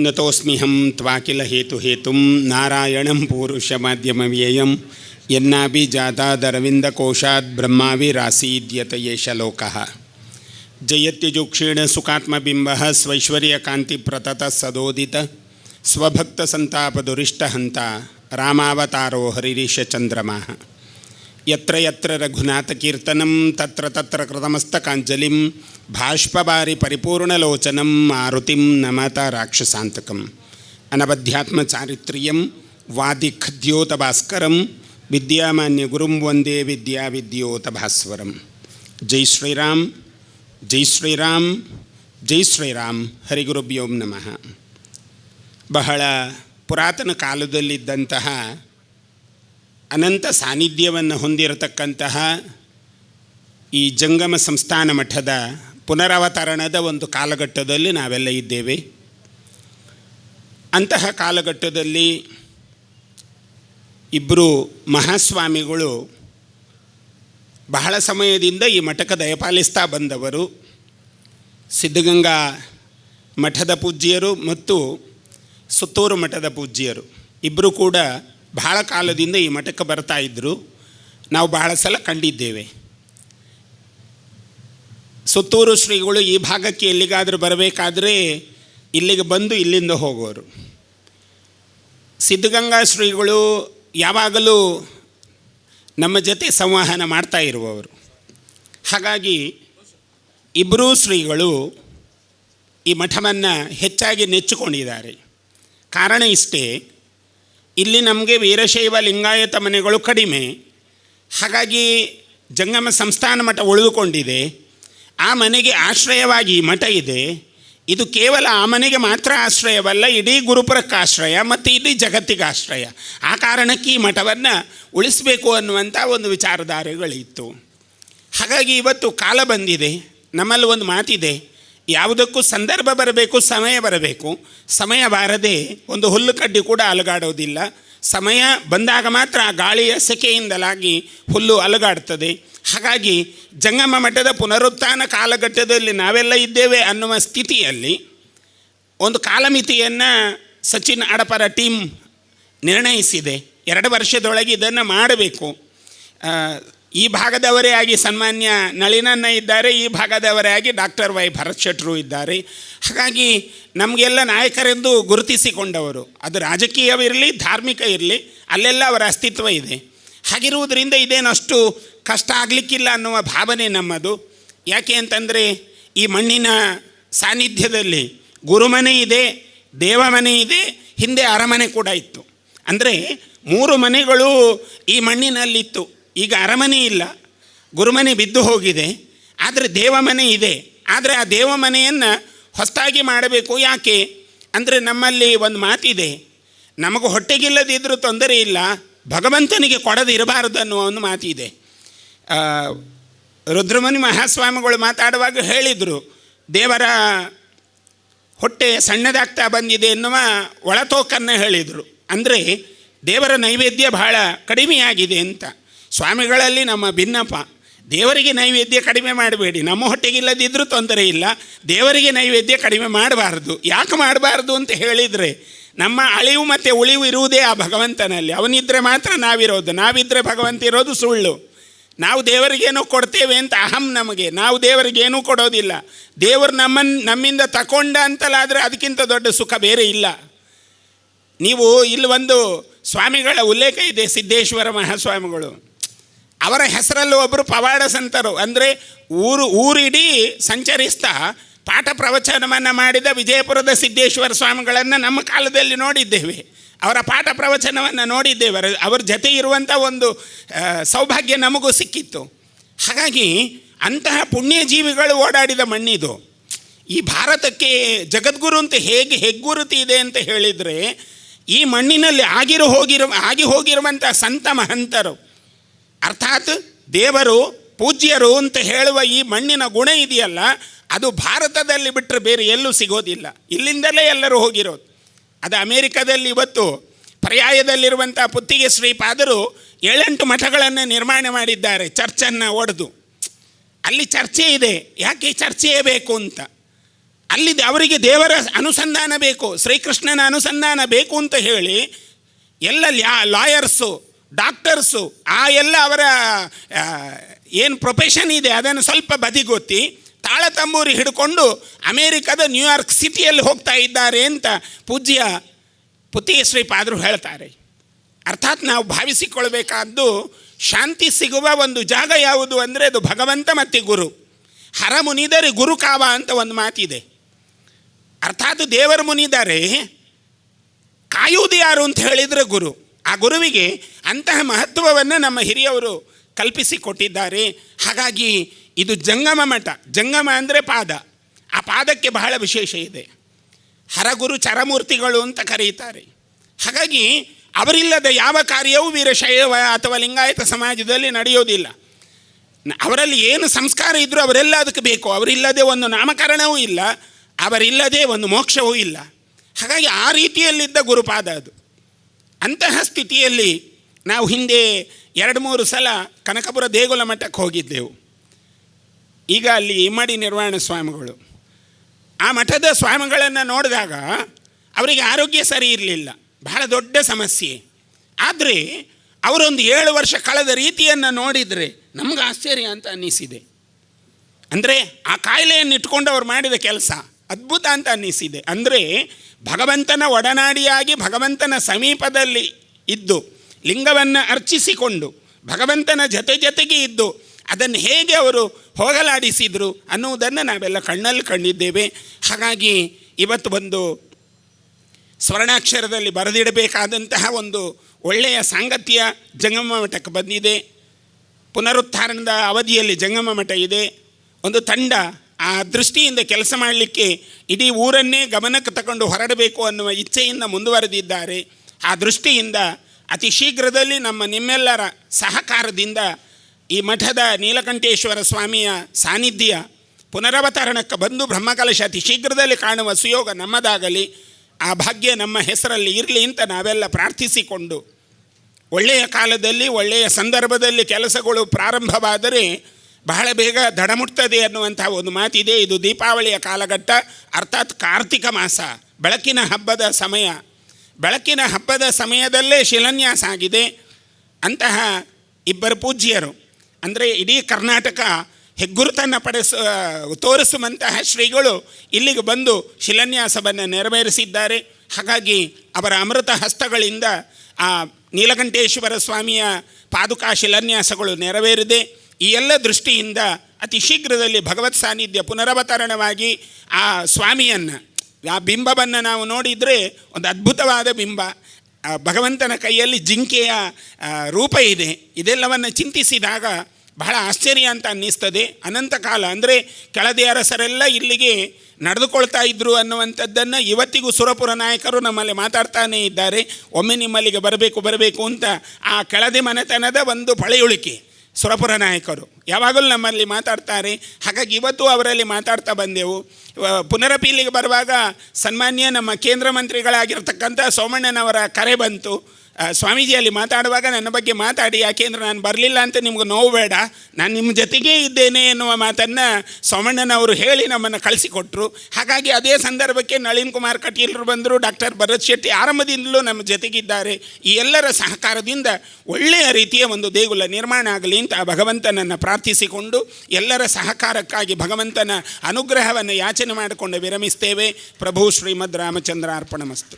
നതോസ്മിഹം ത്വാകില ഹേതു ഹേതും നാരായണം പൂരുഷമാദ്യമവ്യയം എന്നാപി ജാതാദരവിന്ദകോശാത് ബ്രഹ്മാവിരാസീദ്യത ये श्लोक। जयत्युजुक्षीण सुकात्मबिंब स्वैश्वर्यकांतिप्रतत सदोदित। स्वभक्तसंतापदुरिष्टहंता रामावतारो हरिरीशचंद्रमा ಸ್ವಭಕ್ತಸಂತಾಪದುರಿಷ್ಟಹಂತ ರಾಮಾವತಾರೋ ಹರಿರೀಶಚಂದ್ರಮಃ ಯತ್ರ ಯತ್ರ ರಘುನಾಥಕೀರ್ತನಂ ತತ್ರ ತತ್ರ ಕೃತಮಸ್ತಕಾಂಜಲಿಂ ಭಾಷ್ಪಭಾರಿ ಪರಿಪೂರ್ಣಲೋಚನಂ ಮಾರುತಿಂ ನಮತ ರಾಕ್ಷಸಾಂತಕಂ ಅನಬಧ್ಯಾತ್ಮಚಾರಿತ್ರ್ಯಂ ವಾದಿಖದ್ಯೋತಭಾಸ್ಕರಂ ವಿದ್ಯಾಮಾನ್ಯ ಗುರುಂ ವಂದೇ ವಿದ್ಯಾ ವಿದ್ಯೋತಭಾಸ್ವರಂ ಜೈ ಶ್ರೀರಾಮ್ ಜೈ ಶ್ರೀರಾಮ್ ಜೈ ಶ್ರೀರಾಮ್ ಹರಿಗುರುಭ್ಯೋಂ ನಮಃ ಬಹಳ ಪುರಾತನ ಕಾಲದಲ್ಲಿದ್ದಂತಹ ಅನಂತ ಸಾನ್ನಿಧ್ಯವನ್ನು ಹೊಂದಿರತಕ್ಕಂತಹ ಈ ಜಂಗಮ ಸಂಸ್ಥಾನ ಮಠದ ಪುನರಾವತರಣದ ಒಂದು ಕಾಲಘಟ್ಟದಲ್ಲಿ ನಾವೆಲ್ಲ ಇದ್ದೇವೆ. ಅಂತಹ ಕಾಲಘಟ್ಟದಲ್ಲಿ ಇಬ್ಬರು ಮಹಾಸ್ವಾಮಿಗಳು ಬಹಳ ಸಮಯದಿಂದ ಈ ಮಠಕ್ಕೆ ದಯಪಾಲಿಸ್ತಾ ಬಂದವರು. ಸಿದ್ಧಗಂಗಾ ಮಠದ ಪೂಜ್ಯರು ಮತ್ತು ಸುತ್ತೂರು ಮಠದ ಪೂಜ್ಯರು. ಇಬ್ಬರು ಕೂಡ ಬಹಳ ಕಾಲದಿಂದ ಈ ಮಠಕ್ಕೆ ಬರ್ತಾ ಇದ್ದರು ನಾವು ಬಹಳ ಸಲ ಕಂಡಿದ್ದೇವೆ. ಸುತ್ತೂರು ಶ್ರೀಗಳು ಈ ಭಾಗಕ್ಕೆ ಎಲ್ಲಿಗಾದರೂ ಬರಬೇಕಾದ್ರೆ ಇಲ್ಲಿಗೆ ಬಂದು ಇಲ್ಲಿಂದ ಹೋಗೋರು. ಸಿದ್ಧಗಂಗಾ ಶ್ರೀಗಳು ಯಾವಾಗಲೂ ನಮ್ಮ ಜೊತೆ ಸಂವಹನ ಮಾಡ್ತಾ ಇರುವವರು. ಹಾಗಾಗಿ ಇಬ್ಬರೂ ಶ್ರೀಗಳು ಈ ಮಠವನ್ನು ಹೆಚ್ಚಾಗಿ ನೆಚ್ಚಿಕೊಂಡಿದ್ದಾರೆ. ಕಾರಣ ಇಷ್ಟೇ ಇಲ್ಲಿ ನಮಗೆ ವೀರಶೈವ ಲಿಂಗಾಯತ ಮನೆಗಳು ಕಡಿಮೆ. ಹಾಗಾಗಿ ಜಂಗಮ ಸಂಸ್ಥಾನ ಮಠ ಉಳಿದುಕೊಂಡಿದೆ. ಆ ಮನೆಗೆ ಆಶ್ರಯವಾಗಿ ಮಠ ಇದೆ. ಇದು ಕೇವಲ ಆ ಮನೆಗೆ ಮಾತ್ರ ಆಶ್ರಯವಲ್ಲ, ಇಡೀ ಗುರುಪುರಕ್ಕೆ ಆಶ್ರಯ ಮತ್ತು ಇಡೀ ಜಗತ್ತಿಗೆ ಆಶ್ರಯ ಆ ಕಾರಣಕ್ಕೆ ಈ ಮಠವನ್ನು ಉಳಿಸಬೇಕು ಅನ್ನುವಂಥ ಒಂದು ವಿಚಾರಧಾರೆಗಳಿತ್ತು. ಹಾಗಾಗಿ ಇವತ್ತು ಕಾಲ ಬಂದಿದೆ. ನಮ್ಮಲ್ಲಿ ಒಂದು ಮಾತಿದೆ. ಯಾವುದಕ್ಕೂ ಸಂದರ್ಭ ಬರಬೇಕು, ಸಮಯ ಬರಬೇಕು. ಸಮಯ ಬಾರದೆ ಒಂದು ಹುಲ್ಲು ಕಡ್ಡಿ ಕೂಡ ಅಲುಗಾಡೋದಿಲ್ಲ. ಸಮಯ ಬಂದಾಗ ಮಾತ್ರ ಆ ಗಾಳಿಯ ಸೆಕೆಯಿಂದಲಾಗಿ ಹುಲ್ಲು ಅಲುಗಾಡ್ತದೆ. ಹಾಗಾಗಿ ಜಂಗಮ ಮಠದ ಪುನರುತ್ಥಾನ ಕಾಲಘಟ್ಟದಲ್ಲಿ ನಾವೆಲ್ಲ ಇದ್ದೇವೆ ಅನ್ನುವ ಸ್ಥಿತಿಯಲ್ಲಿ ಒಂದು ಕಾಲಮಿತಿಯನ್ನು ಸಚಿನ್ ಅಡಪರ ಟೀಮ್ ನಿರ್ಣಯಿಸಿದೆ. ಎರಡು ವರ್ಷದೊಳಗೆ ಇದನ್ನು ಮಾಡಬೇಕು. ಈ ಭಾಗದವರೇ ಆಗಿ ಸನ್ಮಾನ್ಯ ನಳಿನನ್ನ ಇದ್ದಾರೆ, ಈ ಭಾಗದವರೇ ಆಗಿ ಡಾಕ್ಟರ್ ವೈ ಭರತ್ ಶೆಟ್ಟರು ಇದ್ದಾರೆ. ಹಾಗಾಗಿ ನಮಗೆಲ್ಲ ನಾಯಕರೆಂದು ಗುರುತಿಸಿಕೊಂಡವರು. ಅದು ರಾಜಕೀಯವಿರಲಿ, ಧಾರ್ಮಿಕ ಇರಲಿ, ಅಲ್ಲೆಲ್ಲ ಅವರ ಅಸ್ತಿತ್ವ ಇದೆ. ಹಾಗಿರುವುದರಿಂದ ಇದೇನಷ್ಟು ಕಷ್ಟ ಆಗಲಿಕ್ಕಿಲ್ಲ ಅನ್ನುವ ಭಾವನೆ ನಮ್ಮದು. ಯಾಕೆ ಅಂತಂದರೆ, ಈ ಮಣ್ಣಿನ ಸಾನ್ನಿಧ್ಯದಲ್ಲಿ ಗುರುಮನೆ ಇದೆ, ದೇವಮನೆ ಇದೆ, ಹಿಂದೆ ಅರಮನೆ ಕೂಡ ಇತ್ತು. ಅಂದರೆ ಮೂರು ಮನೆಗಳು ಈ ಮಣ್ಣಿನಲ್ಲಿತ್ತು. ಈಗ ಅರಮನೆ ಇಲ್ಲ, ಗುರುಮನೆ ಬಿದ್ದು ಹೋಗಿದೆ, ಆದರೆ ದೇವಮನೆ ಇದೆ, ಆದರೆ ಆ ದೇವಮನೆಯನ್ನು ಹೊಸದಾಗಿ ಮಾಡಬೇಕು ಯಾಕೆ? ಅಂದರೆ ನಮ್ಮಲ್ಲಿ ಒಂದು ಮಾತಿದೆ, ನಮಗೆ ಹೊಟ್ಟೆಗಿಲ್ಲದಿದ್ದರೂ ತೊಂದರೆ ಇಲ್ಲ, ಭಗವಂತನಿಗೆ ಕೊಡದಿರಬಾರದು ಅನ್ನುವ ಒಂದು ಮಾತಿದೆ. ರುದ್ರಮುನಿ ಮಹಾಸ್ವಾಮಿಗಳು ಮಾತಾಡುವಾಗ ಹೇಳಿದರು, ದೇವರ ಹೊಟ್ಟೆ ಸಣ್ಣದಾಗ್ತಾ ಬಂದಿದೆ ಎನ್ನುವ ಒಳತೋಕನ್ನು ಹೇಳಿದರು. ಅಂದರೆ ದೇವರ ನೈವೇದ್ಯ ಬಹಳ ಕಡಿಮೆಯಾಗಿದೆ ಅಂತ. ಸ್ವಾಮಿಗಳಲ್ಲಿ ನಮ್ಮ ಭಿನ್ನಪ. ದೇವರಿಗೆ ನೈವೇದ್ಯ ಕಡಿಮೆ ಮಾಡಬೇಡಿ. ನಮ್ಮ ಹೊಟ್ಟೆಗಿಲ್ಲದಿದ್ದರೂ ತೊಂದರೆ ಇಲ್ಲ. ದೇವರಿಗೆ ನೈವೇದ್ಯ ಕಡಿಮೆ ಮಾಡಬಾರ್ದು. ಯಾಕೆ ಮಾಡಬಾರ್ದು ಅಂತ ಹೇಳಿದರೆ, ನಮ್ಮ ಅಳಿವು ಮತ್ತು ಉಳಿವು ಇರುವುದೇ ಆ ಭಗವಂತನಲ್ಲಿ. ಅವನಿದ್ದರೆ ಮಾತ್ರ ನಾವಿರೋದು. ನಾವಿದ್ದರೆ ಭಗವಂತ ಇರೋದು ಸುಳ್ಳು. ನಾವು ದೇವರಿಗೇನೋ ಕೊಡ್ತೇವೆ ಅಂತ ಅಹಂ ನಮಗೆ. ನಾವು ದೇವರಿಗೇನೂ ಕೊಡೋದಿಲ್ಲ. ದೇವರು ನಮ್ಮನ್ನು ನಮ್ಮಿಂದ ತಗೊಂಡ ಅಂತಲಾದರೆ ಅದಕ್ಕಿಂತ ದೊಡ್ಡ ಸುಖ ಬೇರೆ ಇಲ್ಲ. ನೀವು ಇಲ್ಲಿ ಒಂದು ಸ್ವಾಮಿಗಳ ಉಲ್ಲೇಖ ಇದೆ, ಸಿದ್ದೇಶ್ವರ ಮಹಾಸ್ವಾಮಿಗಳು. ಅವರ ಹೆಸರಲ್ಲೂ ಒಬ್ಬರು ಪವಾಡ ಸಂತರು ಅಂದರೆ ಊರು, ಊರಿಡೀ ಸಂಚರಿಸ್ತಾ ಪಾಠ ಪ್ರವಚನವನ್ನು ಮಾಡಿದ ವಿಜಯಪುರದ ಸಿದ್ದೇಶ್ವರ ಸ್ವಾಮಿಗಳನ್ನು ನಮ್ಮ ಕಾಲದಲ್ಲಿ ನೋಡಿದ್ದೇವೆ. ಅವರ ಪಾಠ ಪ್ರವಚನವನ್ನು ನೋಡಿದ್ದೇವೆ. ಅವರ ಜೊತೆ ಇರುವಂಥ ಒಂದು ಸೌಭಾಗ್ಯ ನಮಗೂ ಸಿಕ್ಕಿತ್ತು. ಹಾಗಾಗಿ ಅಂತಹ ಪುಣ್ಯಜೀವಿಗಳು ಓಡಾಡಿದ ಮಣ್ಣಿದು. ಈ ಭಾರತಕ್ಕೆ ಜಗದ್ಗುರು ಅಂತ ಹೇಗೆ ಹೆಗ್ಗುರುತಿ ಇದೆ ಅಂತ ಹೇಳಿದರೆ, ಈ ಮಣ್ಣಿನಲ್ಲಿ ಆಗಿರೋ ಹೋಗಿರುವ ಆಗಿ ಹೋಗಿರುವಂಥ ಸಂತ ಮಹಂತರು. ಅರ್ಥಾತ್ ದೇವರು ಪೂಜ್ಯರು ಅಂತ ಹೇಳುವ ಈ ಮಣ್ಣಿನ ಗುಣ ಇದೆಯಲ್ಲ, ಅದು ಭಾರತದಲ್ಲಿ ಬಿಟ್ಟರೆ ಬೇರೆ ಎಲ್ಲೂ ಸಿಗೋದಿಲ್ಲ. ಇಲ್ಲಿಂದಲೇ ಎಲ್ಲರೂ ಹೋಗಿರೋದು. ಅದು ಅಮೇರಿಕಾದಲ್ಲಿ ಇವತ್ತು ಪರ್ಯಾಯದಲ್ಲಿರುವಂಥ ಪುತ್ತಿಗೆ ಶ್ರೀಪಾದರು ಏಳೆಂಟು ಮಠಗಳನ್ನು ನಿರ್ಮಾಣ ಮಾಡಿದ್ದಾರೆ ಚರ್ಚನ್ನು ಒಡೆದು. ಅಲ್ಲಿ ಚರ್ಚೆ ಇದೆ. ಯಾಕೆ ಚರ್ಚೆಯೇ ಬೇಕು ಅಂತ? ಅಲ್ಲಿ ಅವರಿಗೆ ದೇವರ ಅನುಸಂಧಾನ ಬೇಕು, ಶ್ರೀಕೃಷ್ಣನ ಅನುಸಂಧಾನ ಬೇಕು ಅಂತ ಹೇಳಿ ಎಲ್ಲ ಲ್ಯಾ, ಲಾಯರ್ಸು ಡಾಕ್ಟರ್ಸು, ಆ ಎಲ್ಲ ಅವರ ಏನು ಪ್ರೊಫೆಷನ್ ಇದೆ ಅದನ್ನು ಸ್ವಲ್ಪ ಬದಿಗೊತ್ತಿ, ತಾಳತಂಬೂರಿ ಹಿಡ್ಕೊಂಡು ಅಮೇರಿಕದ ನ್ಯೂಯಾರ್ಕ್ ಸಿಟಿಯಲ್ಲಿ ಹೋಗ್ತಾ ಇದ್ದಾರೆ ಅಂತ ಪೂಜ್ಯ ಪುತಿ ಶ್ರೀಪಾದರು ಹೇಳ್ತಾರೆ. ಅರ್ಥಾತ್ ನಾವು ಭಾವಿಸಿಕೊಳ್ಬೇಕಾದ್ದು ಶಾಂತಿ ಸಿಗುವ ಒಂದು ಜಾಗ ಯಾವುದು ಅಂದರೆ ಅದು ಭಗವಂತ ಮತ್ತು ಗುರು. ಹರ ಮುನಿದರೆ ಗುರು ಕಾವ ಅಂತ ಒಂದು ಮಾತಿದೆ. ಅರ್ಥಾತ್ ದೇವರು ಮುನಿದರೆ ಕಾಯುವುದು ಯಾರು ಅಂತ ಹೇಳಿದರೆ ಗುರು. ಆ ಗುರುವಿಗೆ ಅಂತಹ ಮಹತ್ವವನ್ನು ನಮ್ಮ ಹಿರಿಯವರು ಕಲ್ಪಿಸಿಕೊಟ್ಟಿದ್ದಾರೆ. ಹಾಗಾಗಿ ಇದು ಜಂಗಮ ಮಠ. ಜಂಗಮ ಅಂದರೆ ಪಾದ. ಆ ಪಾದಕ್ಕೆ ಬಹಳ ವಿಶೇಷ ಇದೆ. ಹರಗುರು ಚರಮೂರ್ತಿಗಳು ಅಂತ ಕರೆಯುತ್ತಾರೆ ಹಾಗಾಗಿ ಅವರಿಲ್ಲದ ಯಾವ ಕಾರ್ಯವೂ ವೀರಶೈವ ಅಥವಾ ಲಿಂಗಾಯತ ಸಮಾಜದಲ್ಲಿ ನಡೆಯೋದಿಲ್ಲ. ಅವರಲ್ಲಿ ಏನು ಸಂಸ್ಕಾರ ಇದ್ದರೂ ಅವರೆಲ್ಲ ಅದಕ್ಕೆ ಬೇಕು. ಅವರಿಲ್ಲದೆ ಒಂದು ನಾಮಕರಣವೂ ಇಲ್ಲ. ಅವರಿಲ್ಲದೆ ಒಂದು ಮೋಕ್ಷವೂ ಇಲ್ಲ. ಹಾಗಾಗಿ ಆ ರೀತಿಯಲ್ಲಿದ್ದ ಗುರುಪಾದ ಅದು. ಅಂತಹ ಸ್ಥಿತಿಯಲ್ಲಿ ನಾವು ಹಿಂದೆ ಎರಡು ಮೂರು ಸಲ ಕನಕಪುರ ದೇಗುಲ ಮಠಕ್ಕೆ ಹೋಗಿದ್ದೆವು. ಈಗ ಅಲ್ಲಿ ಇಮ್ಮಡಿ ನಿರ್ವಾಣ ಸ್ವಾಮಿಗಳು. ಆ ಮಠದ ಸ್ವಾಮಿಗಳನ್ನು ನೋಡಿದಾಗ ಅವರಿಗೆ ಆರೋಗ್ಯ ಸರಿ ಇರಲಿಲ್ಲ. ಬಹಳ ದೊಡ್ಡ ಸಮಸ್ಯೆ. ಆದರೆ ಅವರೊಂದು ಏಳು ವರ್ಷ ಕಳೆದ ರೀತಿಯನ್ನು ನೋಡಿದರೆ ನಮ್ಗೆ ಆಶ್ಚರ್ಯ ಅಂತ ಅನ್ನಿಸಿದೆ. ಅಂದರೆ ಆ ಕಾಯಿಲೆಯನ್ನು ಇಟ್ಕೊಂಡು ಅವ್ರು ಮಾಡಿದ ಕೆಲಸ ಅದ್ಭುತ ಅಂತ ಅನ್ನಿಸಿದೆ. ಅಂದರೆ ಭಗವಂತನ ಒಡನಾಡಿಯಾಗಿ ಭಗವಂತನ ಸಮೀಪದಲ್ಲಿ ಇದ್ದು ಲಿಂಗವನ್ನು ಅರ್ಚಿಸಿಕೊಂಡು ಭಗವಂತನ ಜೊತೆ ಜೊತೆಗೆ ಇದ್ದು ಅದನ್ನು ಹೇಗೆ ಅವರು ಹೋಗಲಾಡಿಸಿದರು ಅನ್ನುವುದನ್ನು ನಾವೆಲ್ಲ ಕಣ್ಣಲ್ಲಿ ಕಂಡಿದ್ದೇವೆ. ಹಾಗಾಗಿ ಇವತ್ತು ಒಂದು ಸ್ವರ್ಣಾಕ್ಷರದಲ್ಲಿ ಬರೆದಿಡಬೇಕಾದಂತಹ ಒಂದು ಒಳ್ಳೆಯ ಸಾಂಗತ್ಯ ಜಂಗಮ ಮಠಕ್ಕೆ ಬಂದಿದೆ. ಪುನರುತ್ಥಾನದ ಅವಧಿಯಲ್ಲಿ ಜಂಗಮ ಮಠ ಇದೆ. ಒಂದು ತಂಡ ಆ ದೃಷ್ಟಿಯಿಂದ ಕೆಲಸ ಮಾಡಲಿಕ್ಕೆ ಇಡೀ ಊರನ್ನೇ ಗಮನಕ್ಕೆ ತಗೊಂಡು ಹೊರಡಬೇಕು ಅನ್ನುವ ಇಚ್ಛೆಯಿಂದ ಮುಂದುವರೆದಿದ್ದಾರೆ. ಆ ದೃಷ್ಟಿಯಿಂದ ಅತಿ ಶೀಘ್ರದಲ್ಲಿ ನಮ್ಮ ನಿಮ್ಮೆಲ್ಲರ ಸಹಕಾರದಿಂದ ಈ ಮಠದ ನೀಲಕಂಠೇಶ್ವರ ಸ್ವಾಮಿಯ ಸಾನ್ನಿಧ್ಯ ಪುನರವತರಣಕ್ಕೆ ಬಂದು ಬ್ರಹ್ಮಕಲಶ ಅತಿ ಶೀಘ್ರದಲ್ಲಿ ಕಾಣುವ ಸುಯೋಗ ನಮ್ಮದಾಗಲಿ, ಆ ಭಾಗ್ಯ ನಮ್ಮ ಹೆಸರಲ್ಲಿ ಇರಲಿ ಅಂತ ನಾವೆಲ್ಲ ಪ್ರಾರ್ಥಿಸಿಕೊಂಡು, ಒಳ್ಳೆಯ ಕಾಲದಲ್ಲಿ, ಒಳ್ಳೆಯ ಸಂದರ್ಭದಲ್ಲಿ ಕೆಲಸಗಳು ಪ್ರಾರಂಭವಾದರೆ ಬಹಳ ಬೇಗ ದಡಮುಟ್ತದೆ ಅನ್ನುವಂಥ ಒಂದು ಮಾತಿದೆ. ಇದು ದೀಪಾವಳಿಯ ಕಾಲಘಟ್ಟ, ಅರ್ಥಾತ್ ಕಾರ್ತಿಕ ಮಾಸ, ಬೆಳಕಿನ ಹಬ್ಬದ ಸಮಯ. ಬೆಳಕಿನ ಹಬ್ಬದ ಸಮಯದಲ್ಲೇ ಶಿಲಾನ್ಯಾಸ ಆಗಿದೆ. ಅಂತಹ ಇಬ್ಬರು ಪೂಜ್ಯರು, ಅಂದರೆ ಇಡೀ ಕರ್ನಾಟಕ ಹೆಗ್ಗುರುತನ್ನು ಪಡಿಸ, ತೋರಿಸುವಂತಹ ಶ್ರೀಗಳು ಇಲ್ಲಿಗೆ ಬಂದು ಶಿಲಾನ್ಯಾಸವನ್ನು ನೆರವೇರಿಸಿದ್ದಾರೆ. ಹಾಗಾಗಿ ಅವರ ಅಮೃತ ಹಸ್ತಗಳಿಂದ ಆ ನೀಲಕಂಠೇಶ್ವರ ಸ್ವಾಮಿಯ ಪಾದುಕಾ ಶಿಲಾನ್ಯಾಸಗಳು ನೆರವೇರಿದೆ. ಈ ಎಲ್ಲ ದೃಷ್ಟಿಯಿಂದ ಅತಿ ಶೀಘ್ರದಲ್ಲಿ ಭಗವತ್ ಸಾನ್ನಿಧ್ಯ ಪುನರವತರಣವಾಗಿ ಆ ಸ್ವಾಮಿಯನ್ನು ಆ ಬಿಂಬವನ್ನು ನಾವು ನೋಡಿದರೆ ಒಂದು ಅದ್ಭುತವಾದ ಬಿಂಬ. ಭಗವಂತನ ಕೈಯಲ್ಲಿ ಜಿಂಕೆಯ ರೂಪ ಇದೆ. ಇದೆಲ್ಲವನ್ನು ಚಿಂತಿಸಿದಾಗ ಬಹಳ ಆಶ್ಚರ್ಯ ಅಂತ ಅನ್ನಿಸ್ತದೆ. ಅನಂತ ಕಾಲ ಅಂದರೆ ಕೆಳದಿ ಅರಸರೆಲ್ಲ ಇಲ್ಲಿಗೆ ನಡೆದುಕೊಳ್ತಾ ಇದ್ದರು ಅನ್ನುವಂಥದ್ದನ್ನು ಇವತ್ತಿಗೂ ಸುರಪುರ ನಾಯಕರು ನಮ್ಮಲ್ಲಿ ಮಾತಾಡ್ತಾನೇ ಇದ್ದಾರೆ. ಒಮ್ಮೆ ನಿಮ್ಮಲ್ಲಿಗೆ ಬರಬೇಕು ಬರಬೇಕು ಅಂತ ಆ ಕೆಳದಿ ಮನೆತನದ ಒಂದು ಪಳೆಯುಳಿಕೆ. ಸುರಪುರ ನಾಯಕರು. ಯಾವಾಗಲೂ ನಮ್ಮಲ್ಲಿ ಮಾತಾಡ್ತಾರೆ. ಹಾಗಾಗಿ ಇವತ್ತು ಅವರಲ್ಲಿ ಮಾತಾಡ್ತಾ ಬಂದೆವು. ಪುನರಪೀಲಿಗೆ ಬರುವಾಗ ಸನ್ಮಾನ್ಯ ನಮ್ಮ ಕೇಂದ್ರ ಮಂತ್ರಿಗಳಾಗಿರ್ತಕ್ಕಂಥ ಸೋಮಣ್ಣನವರ ಕರೆ ಬಂತು. ಆ, ಸ್ವಾಮೀಜಿ ಅಲ್ಲಿ ಮಾತಾಡುವಾಗ ನನ್ನ ಬಗ್ಗೆ ಮಾತಾಡಿ ಯಾಕೆಂದ್ರೆ ನಾನು ಬರಲಿಲ್ಲ ಅಂತ ನಿಮ್ಗೆ ನೋವು ಬೇಡ. ನಾನು ನಿಮ್ಮ ಜೊತೆಗೇ ಇದ್ದೇನೆ ಎನ್ನುವ ಮಾತನ್ನು ಸೋಮಣ್ಣನವರು ಹೇಳಿ ನಮ್ಮನ್ನು ಕಳಿಸಿಕೊಟ್ರು. ಹಾಗಾಗಿ ಅದೇ ಸಂದರ್ಭಕ್ಕೆ ನಳಿನ್ ಕುಮಾರ್ ಕಟೀಲ್ರು ಬಂದರು ಡಾಕ್ಟರ್ ಭರತ್ ಶೆಟ್ಟಿ ಆರಂಭದಿಂದಲೂ ನಮ್ಮ ಜೊತೆಗಿದ್ದಾರೆ. ಈ ಎಲ್ಲರ ಸಹಕಾರದಿಂದ ಒಳ್ಳೆಯ ರೀತಿಯ ಒಂದು ದೇಗುಲ ನಿರ್ಮಾಣ ಆಗಲಿ ಅಂತ ಆ ಭಗವಂತನನ್ನು ಪ್ರಾರ್ಥಿಸಿಕೊಂಡು ಎಲ್ಲರ ಸಹಕಾರಕ್ಕಾಗಿ ಭಗವಂತನ ಅನುಗ್ರಹವನ್ನು ಯಾಚನೆ ಮಾಡಿಕೊಂಡು ವಿರಮಿಸ್ತೇವೆ. ಪ್ರಭು ಶ್ರೀಮದ್ ರಾಮಚಂದ್ರ ಅರ್ಪಣಮಸ್ತು.